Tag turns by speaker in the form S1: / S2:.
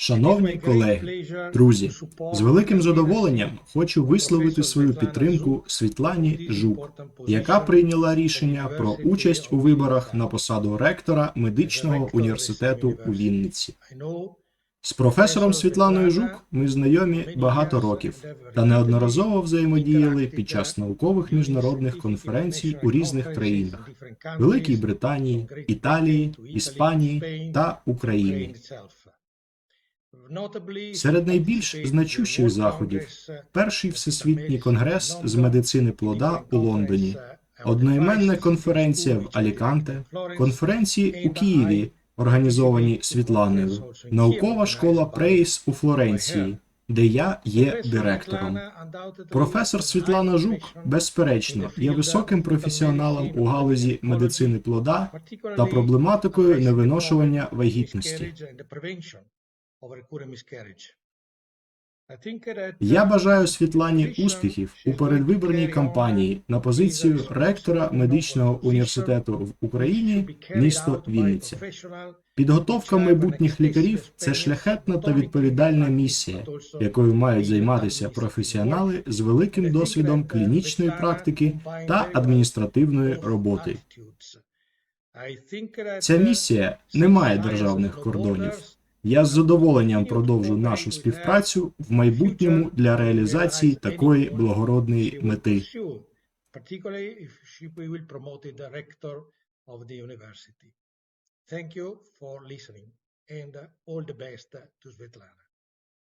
S1: Шановні колеги, друзі, з великим задоволенням хочу висловити свою підтримку Світлані Жук, яка прийняла рішення про участь у виборах на посаду ректора медичного університету у Вінниці. З професором Світланою Жук ми знайомі багато років та неодноразово взаємодіяли під час наукових міжнародних конференцій у різних країнах Великій Британії, Італії, Іспанії та Україні. Серед найбільш значущих заходів перший всесвітній конгрес з медицини плода у Лондоні, одноіменна конференція в Аліканте, конференції у Києві, організовані Світланою, наукова школа Прейс у Флоренції, де я є директором. Професор Світлана Жук, безперечно, є високим професіоналом у галузі медицини плода та проблематикою невиношування вагітності. Я бажаю Світлані успіхів у передвиборній кампанії на позицію ректора медичного університету в Україні, місто Вінниця. Підготовка майбутніх лікарів це шляхетна та відповідальна місія, якою мають займатися професіонали з великим досвідом клінічної практики та адміністративної роботи. Ця місія не має державних кордонів. Я з задоволенням продовжу нашу співпрацю в майбутньому для реалізації такої благородної мети.
S2: Thank you for listening and uh, all the best to Svetlana.